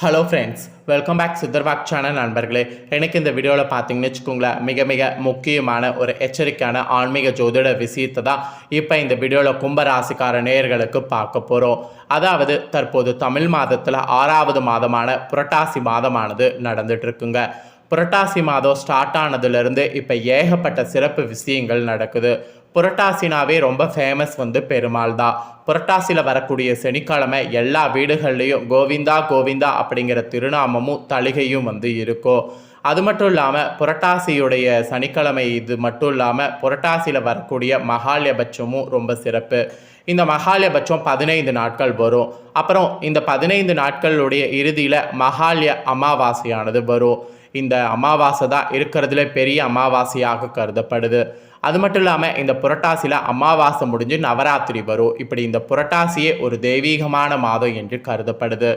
Hello friends welcome back சித்தர்வாக் channel நண்பர்களே. எனக்கு இந்த வீடியோவில் பார்த்தீங்கன்னு வச்சுக்கோங்களேன் மிக மிக முக்கியமான ஒரு எச்சரிக்கையான ஆன்மீக ஜோதிட விஷயத்தை தான் இப்போ இந்த வீடியோவில் கும்பராசிக்கார நேயர்களுக்கு பார்க்க போகிறோம் அதாவது தற்போது தமிழ் மாதத்தில் ஆறாவது மாதமான புரட்டாசி மாதமானது நடந்துகிட்ருக்குங்க புரட்டாசி மாதம் ஸ்டார்ட் ஆனதுலேருந்து இப்போ ஏகப்பட்ட சிறப்பு விஷயங்கள் நடக்குது. புரட்டாசினாவே ரொம்ப ஃபேமஸ் வந்து பெருமாள் தான் புரட்டாசியில் வரக்கூடிய சனிக்கிழமை எல்லா வீடுகள்லேயும் கோவிந்தா கோவிந்தா அப்படிங்கிற திருநாமமும் தளிகையும் வந்து இருக்கும் அது மட்டும் இல்லாமல் புரட்டாசியுடைய சனிக்கிழமை இது மட்டும் இல்லாமல் புரட்டாசியில் வரக்கூடிய மகாலயபட்சமும் ரொம்ப சிறப்பு. இந்த மகாலயபட்சம் பதினைந்து நாட்கள் வரும். அப்புறம் இந்த பதினைந்து நாட்களுடைய இறுதியில் மகாலய அமாவாசையானது வரும். இந்த அமாவாசை தான் இருக்கிறதுல பெரிய அமாவாசையாக கருதப்படுது. அது மட்டும் இல்லாமல் இந்த புரட்டாசியில் அமாவாசை முடிஞ்சு நவராத்திரி வரும். இப்படி இந்த புரட்டாசியே ஒரு தெய்வீகமான மாதம் என்று கருதப்படுது.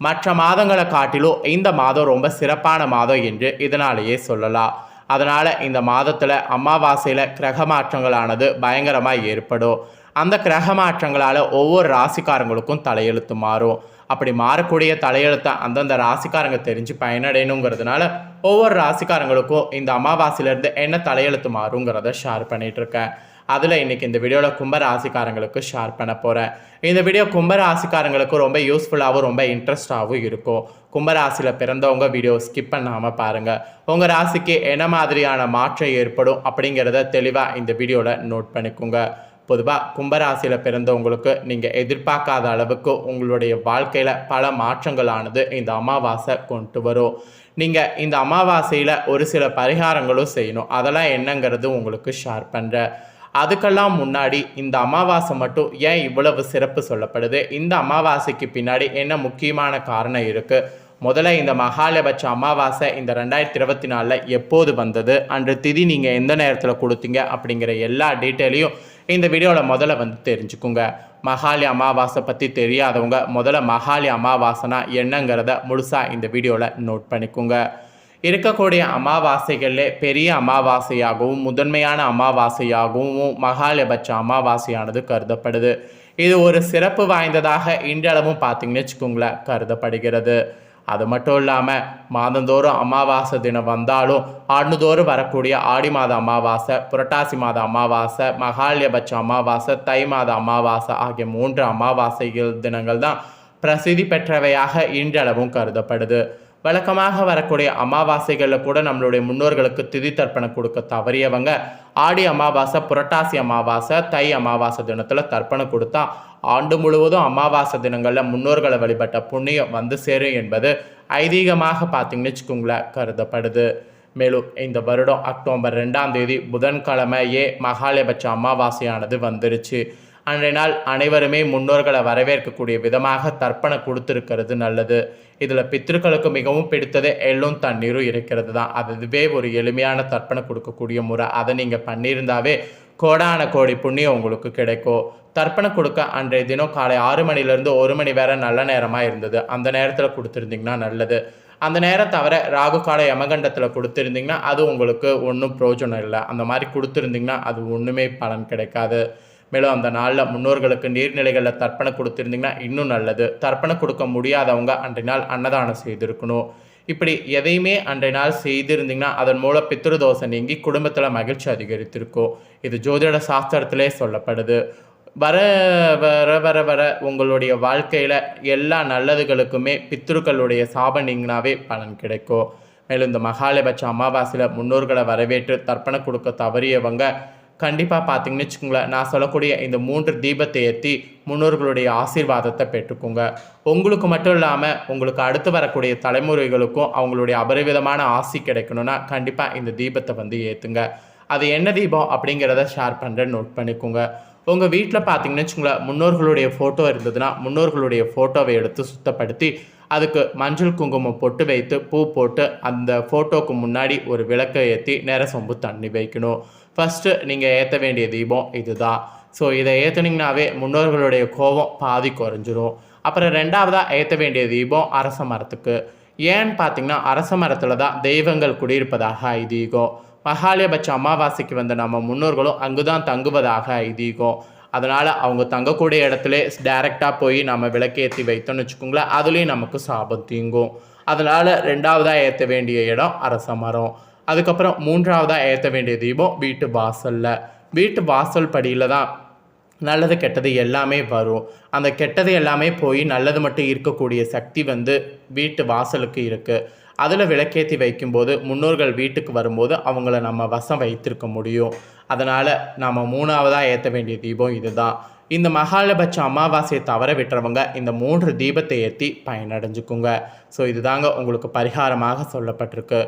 மற்ற மாதங்களை காட்டிலும் இந்த மாதம் ரொம்ப சிறப்பான மாதம் என்று இதனாலேயே சொல்லலாம். அதனால் இந்த மாதத்தில் அமாவாசையில் கிரக மாற்றங்களானது பயங்கரமாக ஏற்படும். அந்த கிரக மாற்றங்களால் ஒவ்வொரு ராசிக்காரங்களுக்கும் தலையெழுத்து மாறும். அப்படி மாறக்கூடிய தலையெழுத்தை அந்தந்த ராசிக்காரங்க தெரிஞ்சு பயனடையணுங்கிறதுனால ஒவ்வொரு ராசிக்காரங்களுக்கும் இந்த அமாவாசையிலேருந்து என்ன தலையெழுத்து மாறுங்கிறத ஷேர் பண்ணிகிட்ருக்கேன் இருக்கேன் அதில் இன்றைக்கி இந்த வீடியோவில் கும்ப ராசிக்காரங்களுக்கு ஷேர் பண்ண போகிறேன் இந்த வீடியோ கும்ப ராசிக்காரங்களுக்கு ரொம்ப யூஸ்ஃபுல்லாகவும் ரொம்ப இன்ட்ரெஸ்டாகவும் இருக்கும். கும்பராசியில் பிறந்தவங்க வீடியோ ஸ்கிப் பண்ணாமல் பாருங்கள் உங்கள் ராசிக்கு என்ன மாதிரியான மாற்றம் ஏற்படும் அப்படிங்கிறத தெளிவாக இந்த வீடியோவில் நோட் பண்ணிக்கோங்க. பொதுவாக கும்பராசியில் பிறந்தவங்களுக்கு நீங்கள் எதிர்பார்க்காத அளவுக்கு உங்களுடைய வாழ்க்கையில் பல மாற்றங்களானது இந்த அமாவாசை கொண்டு வரும். நீங்கள் இந்த அமாவாசையில் ஒரு சில பரிகாரங்களும் செய்யணும். அதெல்லாம் என்னங்கிறது உங்களுக்கு ஷேர் பண்ணுறேன் அதுக்கெல்லாம் முன்னாடி இந்த அமாவாசை மட்டும் ஏன் இவ்வளவு சிறப்பு சொல்லப்படுது? இந்த அமாவாசைக்கு பின்னாடி என்ன முக்கியமான காரணம் இருக்குது முதல்ல இந்த மகாலபட்ச அமாவாசை இந்த ரெண்டாயிரத்தி இருபத்தி நாலில் எப்போது வந்தது? அன்று திதி நீங்கள் எந்த நேரத்தில் கொடுத்தீங்க? அப்படிங்கிற எல்லா டீட்டெயிலையும் இந்த வீடியோவில் முதல்ல வந்து தெரிஞ்சுக்குங்க. மகாலி அமாவாசை பற்றி தெரியாதவங்க முதல்ல மகாலி அமாவாசைனா என்னங்கிறத முழுசாக இந்த வீடியோவில் நோட் பண்ணிக்கோங்க. இருக்கக்கூடிய அமாவாசைகளில் பெரிய அமாவாசையாகவும் முதன்மையான அமாவாசையாகவும் மகாலபட்ச அமாவாசையானது கருதப்படுது. இது ஒரு சிறப்பு வாய்ந்ததாக இன்றளவும் பார்த்தீங்கன்னு வச்சுக்கோங்களேன் கருதப்படுகிறது. அது மட்டும் இல்லாமல் மாதந்தோறும் அமாவாசை தினம் வந்தாலும் ஆண்டுதோறும் வரக்கூடிய ஆடி மாத அமாவாசை புரட்டாசி மாத அமாவாசை மகாலயபட்ச அமாவாசை தை மாத அமாவாசை ஆகிய மூன்று அமாவாசைகள் தினங்கள் தான் பிரசித்தி பெற்றவையாக இன்றளவும் கருதப்படுது. வழக்கமாக வரக்கூடிய அமாவாசைகளில் கூட நம்மளுடைய முன்னோர்களுக்கு திதி தர்ப்பணம் கொடுக்க தவறியவங்க ஆடி அமாவாசை புரட்டாசி அமாவாசை தை அமாவாசை தினத்தில் தர்ப்பணம் கொடுத்தா ஆண்டு முழுவதும் அமாவாசை தினங்களில் முன்னோர்களை வழிபட்ட புண்ணியம் வந்து சேரும் என்பது ஐதீகமாக பார்த்தீங்கன்னு வச்சுக்கோங்களேன் கருதப்படுது. மேலும் இந்த வருடம் அக்டோபர் ரெண்டாம் தேதி புதன்கிழமையே மகாலயபட்ச அமாவாசையானது வந்துருச்சு. அன்றைய நாள் அனைவருமே முன்னோர்களை வரவேற்கக்கூடிய விதமாக தர்ப்பணம் கொடுத்துருக்கிறது நல்லது. இதில் பித்திருக்களுக்கு மிகவும் பிடித்தது எள்ளும் தண்ணீரும் இருக்கிறது தான். அதுவே ஒரு எளிமையான தர்ப்பணம் கொடுக்கக்கூடிய முறை. அதை நீங்கள் பண்ணியிருந்தாவே கோடான கோடி புண்ணியம் உங்களுக்கு கிடைக்கும். தர்ப்பணம் கொடுக்க அன்றைய தினம் காலை ஆறு மணிலேருந்து ஒரு மணி வேற நல்ல நேரமாக இருந்தது. அந்த நேரத்தில் கொடுத்துருந்தீங்கன்னா நல்லது. அந்த நேரம் தவிர ராகு கால யமகண்டத்தில் கொடுத்துருந்தீங்கன்னா அது உங்களுக்கு ஒன்றும் பிரயோஜனம் இல்லை. அந்த மாதிரி கொடுத்துருந்தீங்கன்னா அது ஒன்றுமே பலன் கிடைக்காது. மேலும் அந்த நாளில் முன்னோர்களுக்கு நீர்நிலைகளில் தர்ப்பணம் கொடுத்துருந்தீங்கன்னா இன்னும் நல்லது. தர்ப்பணம் கொடுக்க முடியாதவங்க அன்றைய நாள் அன்னதானம் செய்திருக்கணும். இப்படி எதையுமே அன்றைய நாள் செய்திருந்தீங்கன்னா அதன் மூலம் பித்ருதோஷம் நீங்கி குடும்பத்தில் மகிழ்ச்சி அதிகரித்திருக்கும். இது ஜோதிட சாஸ்திரத்திலே சொல்லப்படுது. வர வர வர வர உங்களுடைய வாழ்க்கையில் எல்லா நல்லதுகளுக்குமே பித்ருக்களுடைய சாபம் நீங்கினாவே பலன் கிடைக்கும். மேலும் இந்த மகாலயபட்ச அமாவாசையில் முன்னோர்களை வரவேற்று தர்ப்பணம் கொடுக்க தவறியவங்க கண்டிப்பாக பார்த்தீங்கன்னு வச்சுக்கோங்களேன் நான் சொல்லக்கூடிய இந்த மூன்று தீபத்தை ஏற்றி முன்னோர்களுடைய ஆசீர்வாதத்தை பெற்றுக்கோங்க. உங்களுக்கு மட்டும் இல்லாமல் உங்களுக்கு அடுத்து வரக்கூடிய தலைமுறைகளுக்கும் அவங்களுடைய அபரிவிதமான ஆசி கிடைக்கணும்னா கண்டிப்பாக இந்த தீபத்தை வந்து ஏற்றுங்க அது என்ன தீபம் அப்படிங்கிறத ஷேர் பண்ணுறேன் நோட் பண்ணிக்கோங்க. உங்கள் வீட்டில் பார்த்தீங்கன்னு வச்சுங்களேன் முன்னோர்களுடைய ஃபோட்டோ இருந்ததுன்னா முன்னோர்களுடைய ஃபோட்டோவை எடுத்து சுத்தப்படுத்தி அதுக்கு மஞ்சள் குங்குமம் பொட்டு வைத்து பூ போட்டு அந்த ஃபோட்டோக்கு முன்னாடி ஒரு விளக்கை ஏற்றி நேர சொம்பு தண்ணி வைக்கணும். ஃபஸ்ட்டு நீங்கள் ஏற்ற வேண்டிய தீபம் இதுதான். ஸோ இதை ஏற்றுனீங்கனாவே முன்னோர்களுடைய கோபம் பாதி குறைஞ்சிரும். அப்புறம் ரெண்டாவதாக ஏற்ற வேண்டிய தீபம் அரச மரத்துக்கு. ஏன்னு பார்த்தீங்கன்னா அரச மரத்தில் தான் தெய்வங்கள் குடியிருப்பதாக ஐதீகம். மகாலயபட்ச அமாவாசைக்கு வந்த நம்ம முன்னோர்களும் அங்கு தான் தங்குவதாக ஐதீகம். அதனால் அவங்க தங்கக்கூடிய இடத்துல டைரெக்டாக போய் நம்ம விளக்கேற்றி வைத்தோம்னு வச்சுக்கோங்களேன் அதுலேயும் நமக்கு சாபம் தீங்கும். அதனால் ரெண்டாவதாக ஏற்ற வேண்டிய இடம் அரச மரம். அதுக்கப்புறம் மூன்றாவதாக ஏற்ற வேண்டிய தீபம் வீட்டு வாசலில். வீட்டு வாசல் படியில் தான் நல்லது கெட்டது எல்லாமே வரும். அந்த கெட்டது எல்லாமே போய் நல்லது மட்டும் இருக்கக்கூடிய சக்தி வந்து வீட்டு வாசலுக்கு இருக்குது அதில் விளக்கேற்றி வைக்கும்போது முன்னோர்கள் வீட்டுக்கு வரும்போது அவங்கள நம்ம வசம் வைத்திருக்க முடியும். அதனால் நம்ம மூணாவதாக ஏற்ற வேண்டிய தீபம் இதுதான். இந்த மகாலபட்ச அமாவாசையை தவற விட்டுறவங்க இந்த மூன்று தீபத்தை ஏற்றி பயனடைஞ்சுக்குங்க. ஸோ இதுதாங்க உங்களுக்கு பரிகாரமாக சொல்லப்பட்டிருக்கு.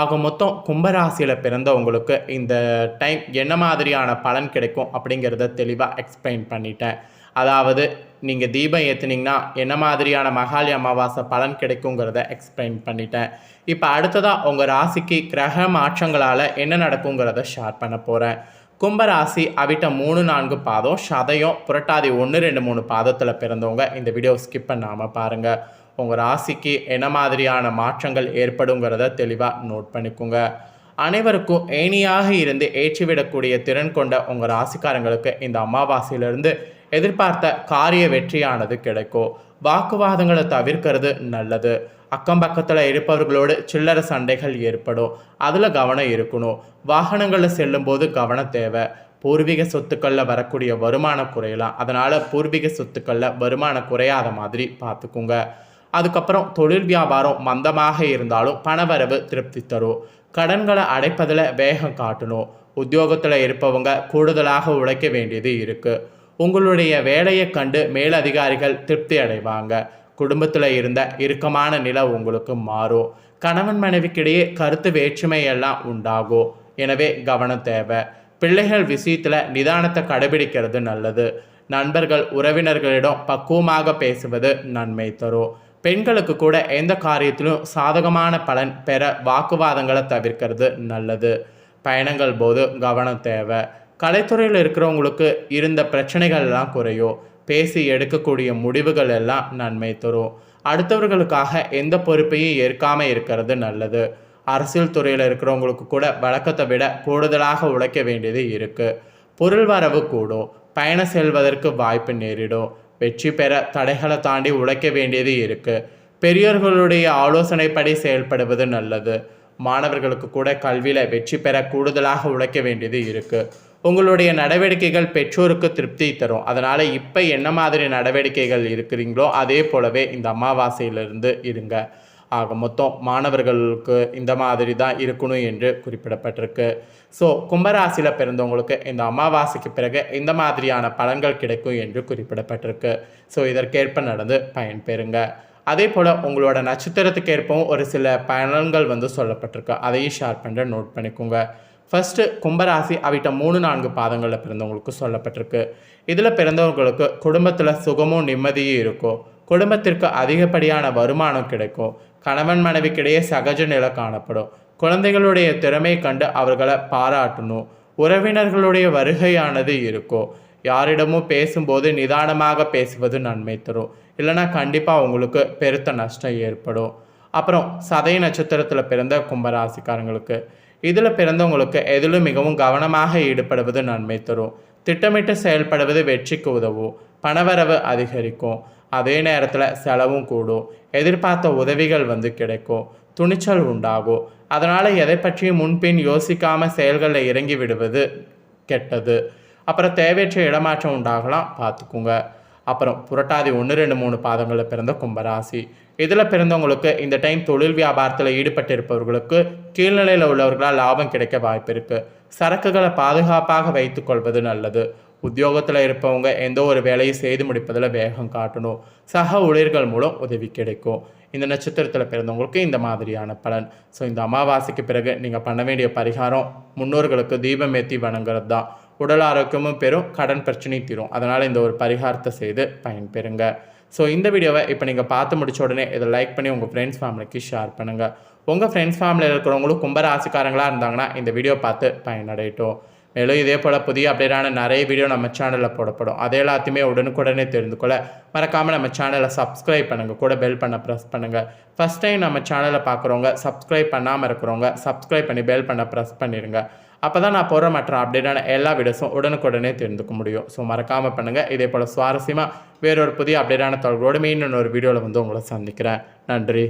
ஆக மொத்தம் கும்பராசியில் பிறந்தவங்களுக்கு இந்த டைம் என்ன மாதிரியான பலன் கிடைக்கும் அப்படிங்கிறத தெளிவாக எக்ஸ்பிளைன் பண்ணிட்டேன். அதாவது நீங்கள் தீபம் ஏற்றுனீங்கன்னா என்ன மாதிரியான மகாலி அமாவாசை பலன் கிடைக்குங்கிறத எக்ஸ்பிளைன் பண்ணிட்டேன். இப்போ அடுத்ததாக உங்கள் ராசிக்கு கிரக மாற்றங்களால் என்ன நடக்குங்கிறத ஷேர் பண்ண போகிறேன் கும்பராசி அவிட்ட மூணு நான்கு பாதம் சதயம் புரட்டாதி ஒன்று ரெண்டு மூணு பாதத்தில் பிறந்தவங்க இந்த வீடியோ ஸ்கிப் பண்ணாமல் பாருங்கள் உங்கள் ராசிக்கு என்ன மாதிரியான மாற்றங்கள் ஏற்படுங்கிறத தெளிவாக நோட் பண்ணிக்கோங்க. அனைவருக்கும் ஏணியாக இருந்து ஏற்றிவிடக்கூடிய திறன் கொண்ட உங்கள் ராசிக்காரங்களுக்கு இந்த அமாவாசையிலிருந்து எதிர்பார்த்த காரிய வெற்றியானது கிடைக்கும் வாக்குவாதங்களை தவிர்க்கிறது நல்லது. அக்கம் பக்கத்தில் இருப்பவர்களோடு சில்லறை சண்டைகள் ஏற்படும் அதில் கவனம் இருக்கணும் வாகனங்களில் செல்லும்போது கவனம் தேவை. பூர்வீக சொத்துக்களில் வரக்கூடிய வருமானம் குறையலாம். அதனால் பூர்வீக சொத்துக்களில் வருமானம் குறையாத மாதிரி பார்த்துக்குங்க. அதுக்கப்புறம் தொழில் வியாபாரம் மந்தமாக இருந்தாலும் பணவரவு திருப்தி தரும் கடன்களை அடைப்பதில் வேகம் காட்டணும் உத்தியோகத்தில் இருப்பவங்க கூடுதலாக உழைக்க வேண்டியது இருக்குது உங்களுடைய வேலையை கண்டு மேலதிகாரிகள் திருப்தி அடைவாங்க. குடும்பத்தில் இருந்த இறுக்கமான நிலை உங்களுக்கு மாறும். கணவன் மனைவிக்கிடையே கருத்து வேற்றுமை எல்லாம் உண்டாகும். எனவே கவனம் தேவை. பிள்ளைகள் விஷயத்தில் நிதானத்தை கடைபிடிக்கிறது நல்லது. நண்பர்கள் உறவினர்களிடம் பக்குவமாக பேசுவது நன்மை தரும். பெண்களுக்கு கூட எந்த காரியத்திலும் சாதகமான பலன் பெற வாக்குவாதங்களை தவிர்க்கிறது நல்லது. பயணங்கள் போது கவனம் தேவை. கலைத்துறையில் இருக்கிறவங்களுக்கு இருந்த பிரச்சனைகள் எல்லாம் குறையும். பேசி எடுக்கக்கூடிய முடிவுகள் எல்லாம் நன்மை தரும். அடுத்தவர்களுக்காக எந்த பொறுப்பையும் ஏற்காமல் இருக்கிறது நல்லது. அரசியல் துறையில் இருக்கிறவங்களுக்கு கூட வழக்கத்தை விட கூடுதலாக உழைக்க வேண்டியது இருக்குது பொருள் வரவு கூடும். பயணம் செல்வதற்கு வாய்ப்பு நேரிடும். வெற்றி பெற தடைகளை தாண்டி உழைக்க வேண்டியது இருக்குது பெரியோர்களுடைய ஆலோசனைப்படி செயல்படுவது நல்லது. மாணவர்களுக்கு கூட கல்வியில் வெற்றி பெற கூடுதலாக உழைக்க வேண்டியது இருக்குது உங்களுடைய நடவடிக்கைகள் பெற்றோருக்கு திருப்தி தரும். அதனால் இப்போ என்ன மாதிரி நடவடிக்கைகள் இருக்கிறீங்களோ அதே போலவே இந்த அமாவாசையிலிருந்து இருங்க. ஆக மொத்தம் மாணவர்களுக்கு இந்த மாதிரி தான் இருக்கணும் என்று குறிப்பிடப்பட்டிருக்கு. ஸோ கும்பராசியில் பிறந்தவங்களுக்கு இந்த அமாவாசைக்கு பிறகு இந்த மாதிரியான பலன்கள் கிடைக்கும் என்று குறிப்பிடப்பட்டிருக்கு. ஸோ இதற்கேற்ப நடந்து பயன்பெறுங்க அதே போல் உங்களோட நட்சத்திரத்துக்கு ஏற்பவும் ஒரு சில பலன்கள் வந்து சொல்லப்பட்டிருக்கு. அதையும் ஷேர் பண்ணுற நோட் பண்ணிக்கோங்க. ஃபஸ்ட்டு கும்பராசி அவிட்ட மூணு நான்கு பாதங்களில் பிறந்தவங்களுக்கு சொல்லப்பட்டிருக்கு. இதில் பிறந்தவங்களுக்கு குடும்பத்தில் சுகமும் நிம்மதியும் இருக்கும். குடும்பத்திற்கு அதிகப்படியான வருமானம் கிடைக்கும். கணவன் மனைவிக்கிடையே சகஜ நிலை காணப்படும். குழந்தைகளுடைய திறமையை கண்டு அவர்களை பாராட்டணும். உறவினர்களுடைய வருகையானது இருக்கும். யாரிடமும் பேசும்போது நிதானமாக பேசுவது நன்மை தரும். இல்லைனா கண்டிப்பாக உங்களுக்கு பெருத்த நஷ்டம் ஏற்படும். அப்புறம் சதய நட்சத்திரத்தில் பிறந்த கும்பராசிக்காரங்களுக்கு இதில் பிறந்தவங்களுக்கு எதிலும் மிகவும் கவனமாக ஈடுபடுவது நன்மை தரும். திட்டமிட்டு செயல்படுவது வெற்றிக்கு உதவும். பணவரவு அதிகரிக்கும். அதே நேரத்தில் செலவும் கூடும். எதிர்பார்த்த உதவிகள் வந்து கிடைக்கும். துணிச்சல் உண்டாகும். அதனால் எதை பற்றியும் முன்பின் யோசிக்காமல் செயல்களில் இறங்கி விடுவது கெட்டது. அப்புறம் தேவையற்ற இடமாற்றம் உண்டாகலாம் பார்த்துக்குங்க. அப்புறம் புரட்டாதி ஒன்று ரெண்டு மூணு பாதங்களில் பிறந்த கும்பராசி. இதில் பிறந்தவங்களுக்கு இந்த டைம் தொழில் வியாபாரத்தில் ஈடுபட்டிருப்பவர்களுக்கு கீழ்நிலையில் உள்ளவர்களால் லாபம் கிடைக்க வாய்ப்பு இருக்குது சரக்குகளை பாதுகாப்பாக வைத்துக்கொள்வது நல்லது. உத்தியோகத்தில் இருப்பவங்க எந்த ஒரு வேலையும் செய்து முடிப்பதில் வேகம் காட்டணும். சக ஊழியர்கள் மூலம் உதவி கிடைக்கும். இந்த நட்சத்திரத்தில் பிறந்தவங்களுக்கு இந்த மாதிரியான பலன். ஸோ இந்த அமாவாசைக்கு பிறகு நீங்கள் பண்ண வேண்டிய பரிகாரம் முன்னோர்களுக்கு தீபம் ஏற்றி வணங்குறது தான். உடல் ஆரோக்கியமும் பெறும் கடன் பிரச்சனையும் தீரும். அதனால் இந்த ஒரு பரிகாரத்தை செய்து பயன்பெறுங்க. ஸோ இந்த வீடியோவை இப்போ நீங்கள் பார்த்து முடிச்ச உடனே இதை லைக் பண்ணி உங்கள் ஃப்ரெண்ட்ஸ் ஃபேமிலிக்கு ஷேர் பண்ணுங்கள் உங்கள் ஃப்ரெண்ட்ஸ் ஃபேமிலியில் இருக்கிறவங்களும் கும்பராசிக்காரங்களாக இருந்தாங்கன்னா இந்த வீடியோ பார்த்து பயனடையட்டும். மேலும் இதே போல் புதிய அப்டேட்டான நிறைய வீடியோ நம்ம சேனலில் போடப்படும். அது எல்லாத்தையுமே உடனுக்குடனே தெரிந்து கொள்ள மறக்காமல் நம்ம சேனலை சப்ஸ்கிரைப் பண்ணுங்கள் கூட பெல் பண்ண ப்ரெஸ் பண்ணுங்கள் ஃபஸ்ட் டைம் நம்ம சேனலை பார்க்குறவங்க சப்ஸ்கிரைப் பண்ணாமல் இருக்கிறவங்க சப்ஸ்கிரைப் பண்ணி பெல் பண்ண ப்ரெஸ் பண்ணிடுங்க. அப்போ தான் நான் போகிற மற்ற அப்டேட்டான எல்லா வீடியோஸும் உடனுக்குடனே தெரிந்துக்க முடியும். ஸோ மறக்காமல் பண்ணுங்கள் இதே போல் சுவாரஸ்யமாக வேறொரு புதிய அப்டேட்டான தொடர்போடு மீண்டும் ஒரு வீடியோவில் வந்து உங்களை சந்திக்கிறேன். நன்றி.